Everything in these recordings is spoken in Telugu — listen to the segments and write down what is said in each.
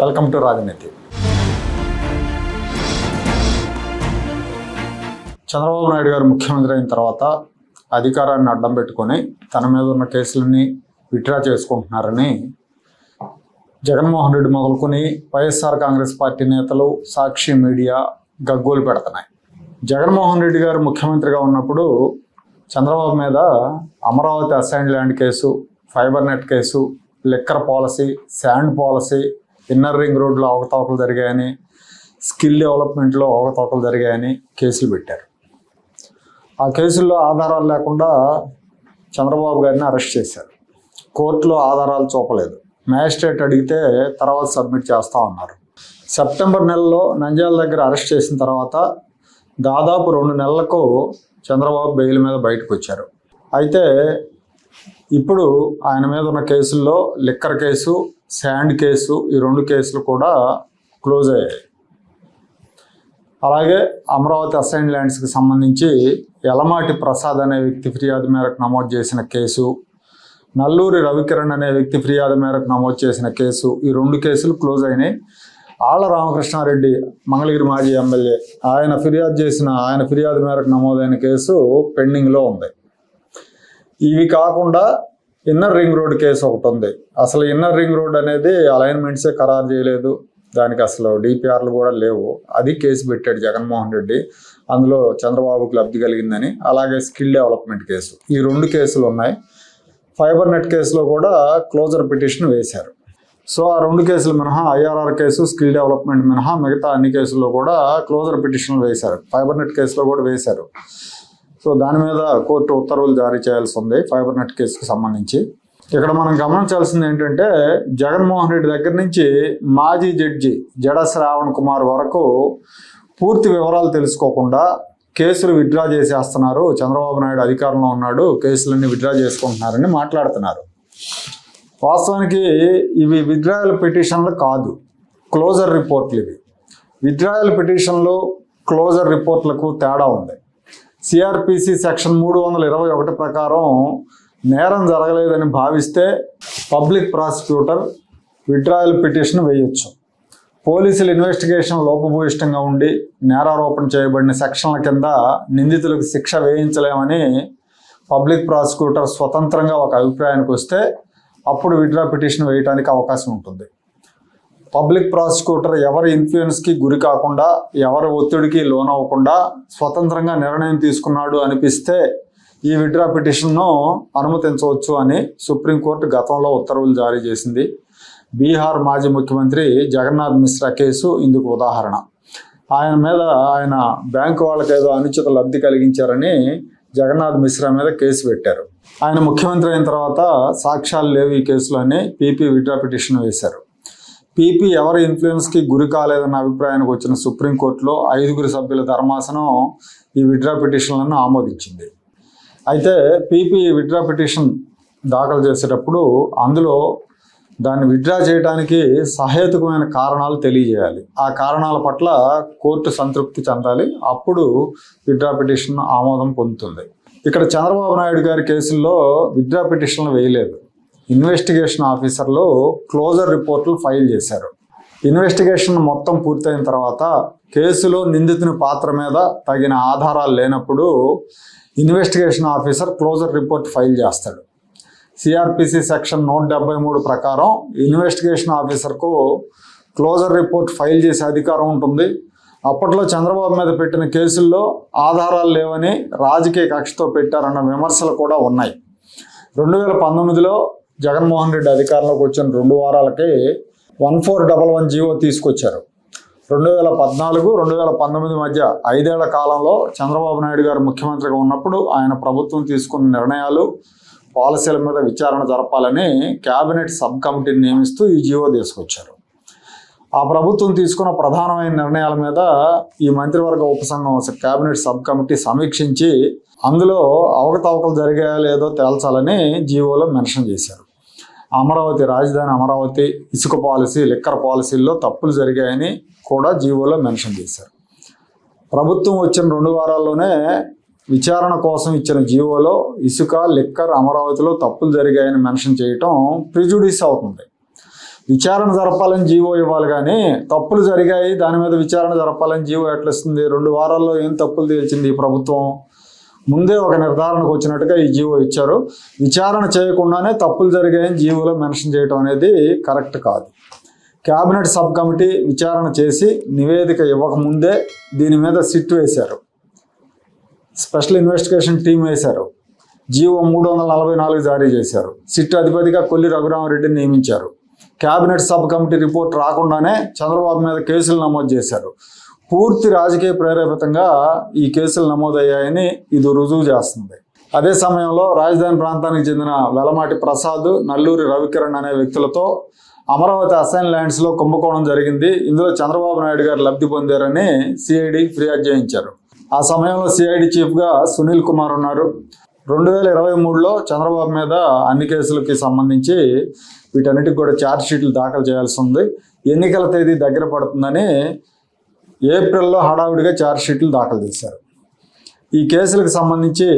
వెల్కమ్ టు రాజనీతి. చంద్రబాబు నాయుడు గారు ముఖ్యమంత్రి అయిన తర్వాత అధికారాన్ని అడ్డం పెట్టుకొని తన మీద ఉన్న కేసులన్నీ విత్డ్రా చేసుకుంటున్నారని జగన్మోహన్ రెడ్డి మొదలుకొని వైఎస్ఆర్ కాంగ్రెస్ పార్టీ నేతలు సాక్షి మీడియా గగ్గోలు పెడుతున్నాయి. జగన్మోహన్ రెడ్డి గారు ముఖ్యమంత్రిగా ఉన్నప్పుడు చంద్రబాబు మీద Amaravati assign land case fibre net case liquor policy sand policy inner ring రోడ్లో అవకతవకలు జరిగాయని స్కిల్ డెవలప్మెంట్లో అవకతవకలు జరిగాయని కేసులు పెట్టారు. ఆ కేసుల్లో ఆధారాలు లేకుండా చంద్రబాబు గారిని అరెస్ట్ చేశారు. కోర్టులో ఆధారాలు చూపలేదు. మ్యాజిస్ట్రేట్ అడిగితే తర్వాత సబ్మిట్ చేస్తా ఉన్నారు సెప్టెంబర్ నెలలో నంజాల దగ్గర అరెస్ట్ చేసిన తర్వాత దాదాపు రెండు నెలలకు చంద్రబాబు బెయిల్ మీద బయటకు వచ్చారు. అయితే ఇప్పుడు ఆయన మీద ఉన్న కేసుల్లో లిక్కర్ కేసు శాండ్ కేసు ఈ రెండు కేసులు కూడా క్లోజ్ అయ్యాయి. అలాగే అమరావతి అసైన్ ల్యాండ్స్కి సంబంధించి ఎలమాటి ప్రసాద్ అనే వ్యక్తి ఫిర్యాదు మేరకు నమోదు చేసిన కేసు నల్లూరి రవికిరణ్ అనే వ్యక్తి ఫిర్యాదు మేరకు నమోదు చేసిన కేసు ఈ రెండు కేసులు క్లోజ్ అయినాయి. ఆళ్ళ రామకృష్ణారెడ్డి మంగళగిరి మాజీ ఎమ్మెల్యే ఆయన ఫిర్యాదు చేసిన ఆయన ఫిర్యాదు మేరకు నమోదైన కేసు పెండింగ్లో ఉంది. ఇవి కాకుండా ఇన్నర్ రింగ్ రోడ్ కేసు ఒకటి ఉంది. అసలు ఇన్నర్ రింగ్ రోడ్ అనేది అలైన్మెంట్సే ఖరారు చేయలేదు. దానికి అసలు డిపిఆర్లు కూడా లేవు. అది కేసు పెట్టాడు జగన్మోహన్ రెడ్డి. అందులో చంద్రబాబుకు లబ్ధి కలిగిందని అలాగే స్కిల్ డెవలప్మెంట్ కేసు. ఈ రెండు కేసులు ఉన్నాయి. ఫైబర్ నెట్ కేసులో కూడా క్లోజర్ పిటిషన్ వేశారు. సో ఆ రెండు కేసులు మినహా ఐఆర్ఆర్ కేసు స్కిల్ డెవలప్మెంట్ మినహా మిగతా అన్ని కేసుల్లో కూడా క్లోజర్ పిటిషన్లు వేశారు. ఫైబర్ నెట్ కేసులో కూడా వేశారు. సో దాని మీద కోర్టు ఉత్తర్వులు జారీ చేయాల్సి ఉంది ఫైబర్ నెట్ కేసుకు సంబంధించి. ఇక్కడ మనం గమనించాల్సింది ఏంటంటే జగన్మోహన్ రెడ్డి దగ్గర నుంచి మాజీ జడ్జి జడ శ్రావణ్ కుమార్ వరకు పూర్తి వివరాలు తెలుసుకోకుండా కేసులు విత్డ్రా చేసేస్తున్నారు. చంద్రబాబు నాయుడు అధికారంలో ఉన్నాడు కేసులన్నీ విత్డ్రా చేసుకుంటున్నారని మాట్లాడుతున్నారు. వాస్తవానికి ఇవి విత్డ్రాయల్ పిటిషన్లు కాదు క్లోజర్ రిపోర్ట్లు ఇవి. విత్డ్రాయల్ పిటిషన్లు క్లోజర్ రిపోర్ట్లకు తేడా ఉంది. సిఆర్పిసి సెక్షన్ మూడు వందల ఇరవై ఒకటి ప్రకారం నేరం జరగలేదని భావిస్తే పబ్లిక్ ప్రాసిక్యూటర్ విత్డ్రాయల్ పిటిషన్ వేయొచ్చు. పోలీసులు ఇన్వెస్టిగేషన్ లోపభూయిష్టంగా ఉండి నేరారోపణ చేయబడిన సెక్షన్ల కింద నిందితులకు శిక్ష వేయించలేమని పబ్లిక్ ప్రాసిక్యూటర్ స్వతంత్రంగా ఒక అభిప్రాయానికి వస్తే అప్పుడు విత్డ్రా పిటిషన్ వేయడానికి అవకాశం ఉంటుంది. పబ్లిక్ ప్రాసిక్యూటర్ ఎవరి ఇన్ఫ్లుయెన్స్కి గురి కాకుండా ఎవరి ఒత్తిడికి లోనవ్వకుండా స్వతంత్రంగా నిర్ణయం తీసుకున్నాడు అనిపిస్తే ఈ విడ్రా పిటిషన్ను అనుమతించవచ్చు అని సుప్రీంకోర్టు గతంలో ఉత్తర్వులు జారీ చేసింది. బీహార్ మాజీ ముఖ్యమంత్రి జగన్నాథ్ మిశ్రా కేసు ఇందుకు ఉదాహరణ. ఆయన మీద ఆయన బ్యాంకు వాళ్ళకి ఏదో అనుచిత లబ్ధి కలిగించారని జగన్నాథ్ మిశ్రా మీద కేసు పెట్టారు. ఆయన ముఖ్యమంత్రి అయిన తర్వాత సాక్ష్యాలు లేవు ఈ కేసులో అని పీపీ విడ్రా పిటిషన్ వేశారు. పీపీ ఎవరి ఇన్ఫ్లుయెన్స్కి గురి కాలేదన్న అభిప్రాయానికి వచ్చిన సుప్రీంకోర్టులో ఐదుగురు సభ్యుల ధర్మాసనం ఈ విడ్రా పిటిషన్లను ఆమోదించింది. అయితే పీపీ విడ్రా పిటిషన్ దాఖలు చేసేటప్పుడు అందులో దాన్ని విత్డ్రా చేయడానికి సహేతుకమైన కారణాలు తెలియజేయాలి. ఆ కారణాల పట్ల కోర్టు సంతృప్తి చెందాలి. అప్పుడు విడ్రా పిటిషన్ ఆమోదం పొందుతుంది. ఇక్కడ చంద్రబాబు నాయుడు గారి కేసుల్లో విడ్రా పిటిషన్లు వేయలేదు. ఇన్వెస్టిగేషన్ ఆఫీసర్లు క్లోజర్ రిపోర్ట్లు ఫైల్ చేశారు. ఇన్వెస్టిగేషన్ మొత్తం పూర్తయిన తర్వాత కేసులో నిందితుని పాత్ర మీద తగిన ఆధారాలు లేనప్పుడు investigation officer closure report file చేస్తాడు. సిఆర్పిసి సెక్షన్ నూట డెబ్బై మూడు ప్రకారం ఇన్వెస్టిగేషన్ ఆఫీసర్కు క్లోజర్ రిపోర్ట్ ఫైల్ చేసే అధికారం ఉంటుంది. అప్పట్లో చంద్రబాబు మీద పెట్టిన కేసుల్లో ఆధారాలు లేవని రాజకీయ కక్షతో పెట్టారన్న విమర్శలు కూడా ఉన్నాయి. రెండు వేల పంతొమ్మిదిలో జగన్మోహన్ రెడ్డి అధికారంలోకి వచ్చిన రెండు వారాలకే one four double one GO తీసుకొచ్చారు. రెండు వేల పద్నాలుగు రెండు వేల పంతొమ్మిది మధ్య ఐదేళ్ళ కాలంలో చంద్రబాబు నాయుడు గారు ముఖ్యమంత్రిగా ఉన్నప్పుడు ఆయన ప్రభుత్వం తీసుకున్న నిర్ణయాలు పాలసీల మీద విచారణ జరపాలని కేబినెట్ సబ్ కమిటీని నియమిస్తూ ఈ జీవో తీసుకొచ్చారు. ఆ ప్రభుత్వం తీసుకున్న ప్రధానమైన నిర్ణయాల మీద ఈ మంత్రివర్గ ఉపసంఘం కేబినెట్ సబ్ కమిటీ సమీక్షించి అందులో అవకతవకలు జరిగాయో లేదో తేల్చాలని జీవోలో మెన్షన్ చేశారు. అమరావతి రాజధాని అమరావతి ఇసుక పాలసీ లిక్కర్ పాలసీల్లో తప్పులు జరిగాయని కూడా జీవోలో మెన్షన్ చేశారు. ప్రభుత్వం వచ్చిన రెండు వారాల్లోనే విచారణ కోసం ఇచ్చిన జీవోలో ఇసుక లిక్కర్ అమరావతిలో తప్పులు జరిగాయని మెన్షన్ చేయటం ప్రిజుడిస్ అవుతుంది. విచారణ జరపాలని జీవో ఇవ్వాలి కానీ తప్పులు జరిగాయి. దాని మీద విచారణ జరపాలని జీవో ఎట్లా ఇస్తుంది? రెండు వారాల్లో ఏం తప్పులు తేల్చింది ఈ ప్రభుత్వం? ముందే ఒక నిర్ధారణకు వచ్చినట్టుగా ఈ జీవో ఇచ్చారు. విచారణ చేయకుండానే తప్పులు జరిగాయని జీవోలో మెన్షన్ చేయడం అనేది కరెక్ట్ కాదు. క్యాబినెట్ సబ్ కమిటీ విచారణ చేసి నివేదిక ఇవ్వకముందే దీని మీద సిట్ వేశారు. స్పెషల్ ఇన్వెస్టిగేషన్ టీం వేశారు. జీవో మూడు వందల నలభై నాలుగు జారీ చేశారు. సిట్ అధిపతిగా కొల్లి రఘురామరెడ్డిని నియమించారు. క్యాబినెట్ సబ్ కమిటీ రిపోర్ట్ రాకుండానే చంద్రబాబు మీద కేసులు నమోదు చేశారు. పూర్తి రాజకీయ ప్రేరేపితంగా ఈ కేసులు నమోదయ్యాయని ఇది రుజువు చేస్తుంది. అదే సమయంలో రాజధాని ప్రాంతానికి చెందిన వెలమాటి ప్రసాద్ నల్లూరి రవికిరణ్ అనే వ్యక్తులతో అమరావతి అసైన్ ల్యాండ్స్లో కుంభకోణం జరిగింది. ఇందులో చంద్రబాబు నాయుడు గారు లబ్ధి పొందారని సిఐడి ఫిర్యాదు చేయించారు. ఆ సమయంలో సిఐడి చీఫ్గా సునీల్ కుమార్ ఉన్నారు. రెండు వేల ఇరవై మూడులో చంద్రబాబు మీద అన్ని కేసులకి సంబంధించి వీటన్నిటికి కూడా ఛార్జ్ షీట్లు దాఖలు చేయాల్సి ఉంది. ఎన్నికల తేదీ దగ్గర పడుతుందని ఏప్రిల్లో హడావుడిగా ఛార్జ్ షీట్లు దాఖలు చేశారు. ఈ కేసులకు సంబంధించి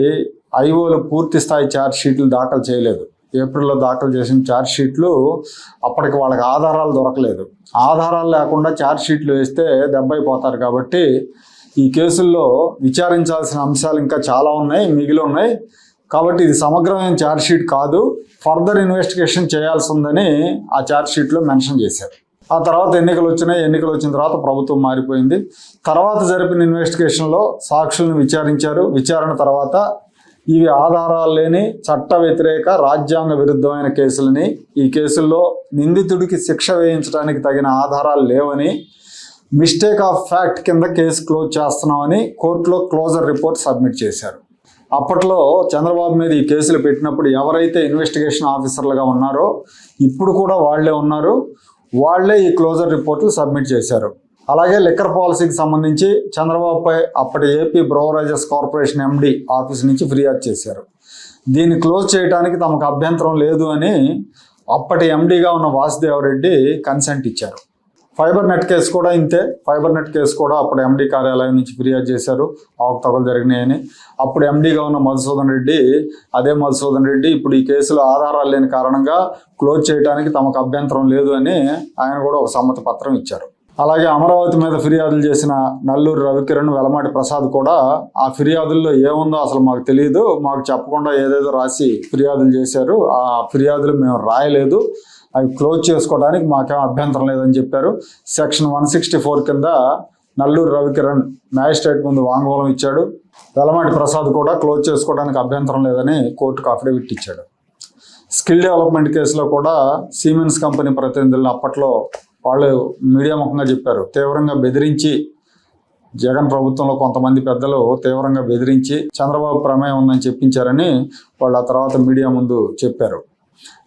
ఐఓలు పూర్తి స్థాయి ఛార్జ్ షీట్లు దాఖలు చేయలేదు. ఏప్రిల్లో దాఖలు చేసిన ఛార్జ్ షీట్లు అప్పటికి వాళ్ళకి ఆధారాలు దొరకలేదు. ఆధారాలు లేకుండా ఛార్జ్ షీట్లు వేస్తే దెబ్బైపోతారు కాబట్టి ఈ కేసుల్లో విచారించాల్సిన అంశాలు ఇంకా చాలా ఉన్నాయి మిగిలి ఉన్నాయి. కాబట్టి ఇది సమగ్రమైన ఛార్జ్ షీట్ కాదు ఫర్దర్ ఇన్వెస్టిగేషన్ చేయాల్సి ఉందని ఆ ఛార్జ్ షీట్లో మెన్షన్ చేశారు. ఆ తర్వాత ఎన్నికలు వచ్చినాయి. ఎన్నికలు వచ్చిన తర్వాత ప్రభుత్వం మారిపోయింది. తర్వాత జరిపిన ఇన్వెస్టిగేషన్లో సాక్షులను విచారించారు. విచారణ తర్వాత ఇవి ఆధారాలు లేని చట్ట వ్యతిరేక రాజ్యాంగ విరుద్ధమైన కేసులని ఈ కేసుల్లో నిందితుడికి శిక్ష వేయించడానికి తగిన ఆధారాలు లేవని మిస్టేక్ ఆఫ్ ఫ్యాక్ట్ కింద కేసు క్లోజ్ చేస్తున్నామని కోర్టులో క్లోజర్ రిపోర్ట్ సబ్మిట్ చేశారు. అప్పట్లో చంద్రబాబు మీద ఈ కేసులు పెట్టినప్పుడు ఎవరైతే ఇన్వెస్టిగేషన్ ఆఫీసర్లుగా ఉన్నారో ఇప్పుడు కూడా వాళ్ళే ఉన్నారు. వాళ్ళే ఈ క్లోజర్ రిపోర్ట్లు సబ్మిట్ చేశారు. అలాగే లిక్కర్ పాలసీకి సంబంధించి చంద్రబాబుపై అప్పటి AP beverages corporation MD office నుంచి ఫిర్యాదు చేశారు. దీన్ని క్లోజ్ చేయడానికి తమకు అభ్యంతరం లేదు అని అప్పటి ఎండీగా ఉన్న వాసుదేవరెడ్డి కన్సెంట్ ఇచ్చారు. ఫైబర్ నెట్ కేసు కూడా ఇంతే. ఫైబర్ నెట్ కేసు కూడా అప్పుడు ఎండీ కార్యాలయం నుంచి ఫిర్యాదు చేశారు. అవకతవకలు జరిగినాయని. అప్పుడు ఎండీగా ఉన్న మధుసూదన్ రెడ్డి అదే మధుసూదన్ రెడ్డి ఇప్పుడు ఈ కేసులో ఆధారాలు లేని కారణంగా క్లోజ్ చేయడానికి తమకు అభ్యంతరం లేదు అని ఆయన కూడా ఒక సమ్మతి పత్రం ఇచ్చారు. అలాగే అమరావతి మీద ఫిర్యాదులు చేసిన నల్లూరు రవికిరణ్ వెలమాటి ప్రసాద్ కూడా ఆ ఫిర్యాదుల్లో ఏముందో అసలు మాకు తెలియదు మాకు చెప్పకుండా ఏదేదో రాసి ఫిర్యాదులు చేశారు. ఆ ఫిర్యాదులు మేము రాయలేదు. అవి క్లోజ్ చేసుకోవడానికి మాకేం అభ్యంతరం లేదని చెప్పారు. సెక్షన్ వన్ సిక్స్టీ ఫోర్ కింద నల్లూరు రవికిరణ్ మ్యాజిస్ట్రేట్ ముందు వాంగ్మూలం ఇచ్చాడు. వెలమాటి ప్రసాద్ కూడా క్లోజ్ చేసుకోవడానికి అభ్యంతరం లేదని కోర్టుకు అఫిడవిట్ ఇచ్చాడు. స్కిల్ డెవలప్మెంట్ కేసులో కూడా సీమెన్స్ కంపెనీ ప్రతినిధులను అప్పట్లో వాళ్ళు మీడియా ముఖంగా చెప్పారు. తీవ్రంగా బెదిరించి జగన్ ప్రభుత్వంలో కొంతమంది పెద్దలు తీవ్రంగా బెదిరించి చంద్రబాబు ప్రమేయం ఉందని చెప్పించారని వాళ్ళు ఆ తర్వాత మీడియా ముందు చెప్పారు.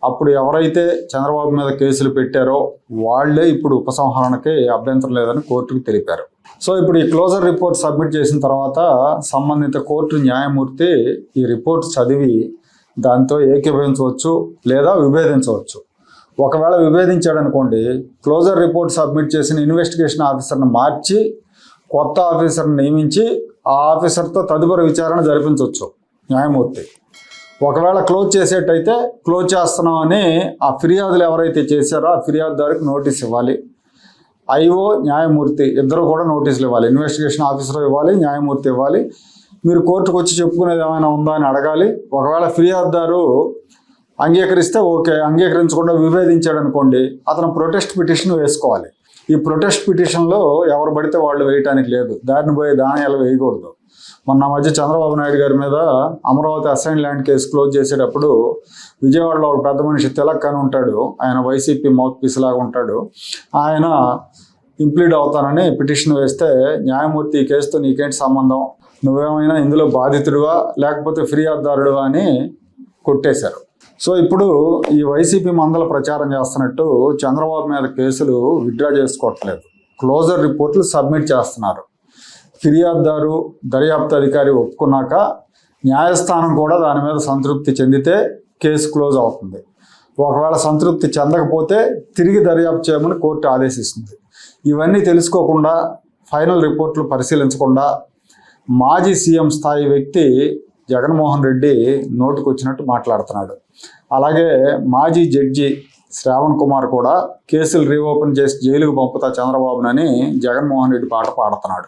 అప్పుడు ఎవరైతే చంద్రబాబు మీద కేసులు పెట్టారో వాళ్ళే ఇప్పుడు ఉపసంహరణకి అభ్యంతరం లేదని కోర్టుకు తెలిపారు. సో ఇప్పుడు ఈ క్లోజర్ రిపోర్ట్ సబ్మిట్ చేసిన తర్వాత సంబంధిత కోర్టు న్యాయమూర్తి ఈ రిపోర్ట్ చదివి దాంతో ఏకీభవించవచ్చు లేదా విభేదించవచ్చు. ఒకవేళ విభేదించాడనుకోండి క్లోజర్ రిపోర్ట్ సబ్మిట్ చేసిన ఇన్వెస్టిగేషన్ ఆఫీసర్ని మార్చి కొత్త ఆఫీసర్ని నియమించి ఆ ఆఫీసర్తో తదుపరి విచారణ జరిపించవచ్చు న్యాయమూర్తి. ఒకవేళ క్లోజ్ చేసేటైతే క్లోజ్ చేస్తున్నామని ఆ ఫిర్యాదులు ఎవరైతే చేశారో ఆ ఫిర్యాదుదారికి నోటీస్ ఇవ్వాలి. ఐఓ న్యాయమూర్తి ఇద్దరు కూడా నోటీసులు ఇవ్వాలి. ఇన్వెస్టిగేషన్ ఆఫీసర్ ఇవ్వాలి న్యాయమూర్తి ఇవ్వాలి. మీరు కోర్టుకు వచ్చి చెప్పుకునేది ఏమైనా ఉందా అని అడగాలి. ఒకవేళ ఫిర్యాదుదారు అంగీకరిస్తే ఓకే అంగీకరించకుండా విభేదించాడు అనుకోండి అతను ప్రొటెస్ట్ పిటిషన్ వేసుకోవాలి. ఈ ప్రొటెస్ట్ పిటిషన్లో ఎవరు పడితే వాళ్ళు వేయటానికి లేదు. దారిని పోయి దానియాలు వేయకూడదు. మొన్న మధ్య చంద్రబాబు నాయుడు గారి మీద Amaravati assign land case close చేసేటప్పుడు విజయవాడలో ఒక పెద్ద మనిషి తిలక్ అని ఉంటాడు. ఆయన వైసీపీ మౌత్ పీస్ లాగా ఉంటాడు. ఆయన ఇంప్లీడ్ అవుతానని పిటిషన్ వేస్తే న్యాయమూర్తి ఈ కేసుతో నీకేంటి సంబంధం? నువ్వేమైనా ఇందులో బాధితుడివా? లేకపోతే ఫిర్యాదుదారుడువా అని కొట్టేశారు. సో ఇప్పుడు ఈ వైసీపీ మందల ప్రచారం చేస్తున్నట్టు చంద్రబాబు మీద కేసులు విత్డ్రా చేసుకోవట్లేదు. క్లోజర్ రిపోర్ట్లు సబ్మిట్ చేస్తున్నారు. ఫిర్యాదుదారు దర్యాప్తు అధికారి ఒప్పుకున్నాక న్యాయస్థానం కూడా దాని మీద సంతృప్తి చెందితే కేసు క్లోజ్ అవుతుంది. ఒకవేళ సంతృప్తి చెందకపోతే తిరిగి దర్యాప్తు చేయమని కోర్టు ఆదేశిస్తుంది. ఇవన్నీ తెలుసుకోకుండా ఫైనల్ రిపోర్ట్లు పరిశీలించకుండా మాజీ సీఎం స్థాయి వ్యక్తి జగన్మోహన్ రెడ్డి నోటుకు వచ్చినట్టు మాట్లాడుతున్నాడు. అలాగే మాజీ జడ్జి శ్రావణ్ కుమార్ కూడా కేసులు రీఓపెన్ చేసి జైలుకు పంపుతా చంద్రబాబునని జగన్మోహన్ రెడ్డి పాట పాడుతున్నాడు.